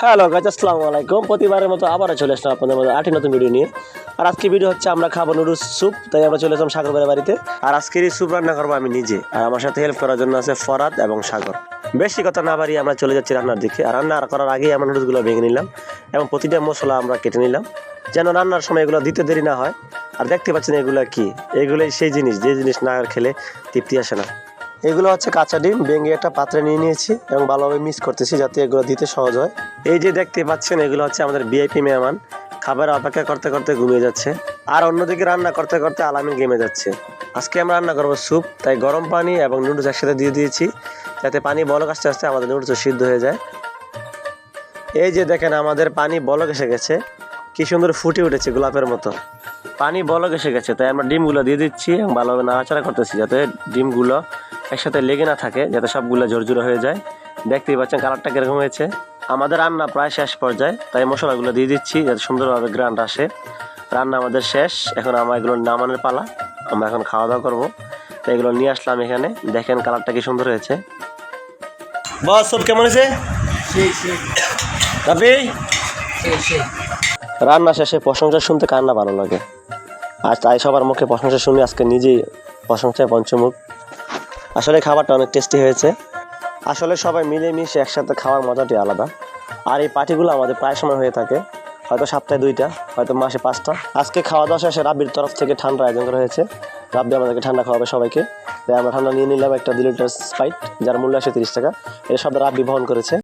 Hello গাছ আসসালামু আলাইকুম। প্রতিবারের মতো আবারও চলে আসলাম আপনাদের মধ্যে আটটি নতুন ভিডিও নিয়ে। আর আজকে ভিডিও হচ্ছে আমরা খাব নুডলস স্যুপ তাই আমরা চলে আসলাম সাগর বাড়িতে। আর আজকের এই স্যুপ রান্না করব আমি নিজে। আর আমার সাথে হেল্প করার জন্য আছে ফরাদ এবং সাগর। বেশি কথা না বাড়িয়ে আমরা চলে যাচ্ছি রান্নার দিকে। আর রান্না করার আগেই আমরা নুডলসগুলো ভেঙে নিলাম এবং প্রতিটা মশলা আমরা কেটে নিলাম। যেন রান্নার সময় এগুলো দিতে দেরি না হয়। আর দেখতে পাচ্ছেন এগুলো কি? এগুলোই সেই জিনিস, যে জিনিস না খেলে তৃপ্তি আসে না। এগুলো হচ্ছে কাঁচা ডিম, ভেঙে একটা পাত্রে নিয়ে নিয়েছি এবং ভালোভাবে মিক্স করতেছি যাতে এগুলো দিতে সহজ হয়। এই যে দেখতে পাচ্ছেন, এগুলো হচ্ছে আমাদের ভিআইপি মেহমান। খাবার অপেক্ষা করতে করতে ঘুমিয়ে যাচ্ছে। আর অন্যদিকে রান্না করতে করতে আলামিন গেমে যাচ্ছে। আজকে আমরা রান্না করব স্যুপ, তাই গরম পানি এবং নুডলস একসাথে দিয়ে দিয়েছি, যাতে পানি বলক আস্তে আস্তে আমাদের নুডলস সিদ্ধ হয়ে যায়। এই যে দেখেন, আমাদের পানি বলক এসে গেছে। কি সুন্দর ফুটে উঠেছে গোলাপের মতো। পানি বলক এসে গেছে তাই আমরা ডিমগুলো দিয়ে দিচ্ছি এবং ভালোভাবে নাড়াচাড়া করতেছি যাতে ডিমগুলো একসাথে লেগে না থাকে যাতে সবগুলো ঝরঝরে হয়ে যায়। দেখতেই পাচ্ছেন কালারটা কীরকম হয়েছে। আমাদের রান্না প্রায় শেষ পর্যায়ে তাই মশলাগুলো দিয়ে দিচ্ছি যাতে সুন্দরভাবে গ্রান্ড আসে। রান্না আমাদের শেষ এখন আমার এগুলো নামানোর পালা আমরা এখন খাওয়া দাওয়া করব। তো এগুলো নিয়ে আসলাম এখানে দেখেন কালারটা কি সুন্দর হয়েছে। বস সব কেমন হয়েছে? রান্না শেষে প্রশংসা শুনতে কার না ভালো লাগে? আর তাই সবার মুখে প্রশংসা শুনে, আজকে নিজেই প্রশংসায় পঞ্চমুখ। আসলে খাবারটা অনেক টেস্টি হয়েছে। আসলে সবাই মিলেমিশে একসাথে খাওয়ার মজাটি আলাদা। আর এই পার্টিগুলো আমাদের প্রায় সময় হয়ে থাকে। হয়তো সপ্তাহে দুইটা, হয়তো মাসে পাঁচটা। আজকে খাওয়া দাওয়া শেষে রাব্বির তরফ থেকে ঠান্ডা আয়োজন করা হয়েছে। রাব্বি আমাদেরকে ঠান্ডা খাওয়াবে সবাইকে। তাই আমরা ঠান্ডা নিয়ে নিলাম একটা দু লিটার স্পাইট যার মূল্য আসে তিরিশ টাকা। এই সব রাব্বি বহন করেছে।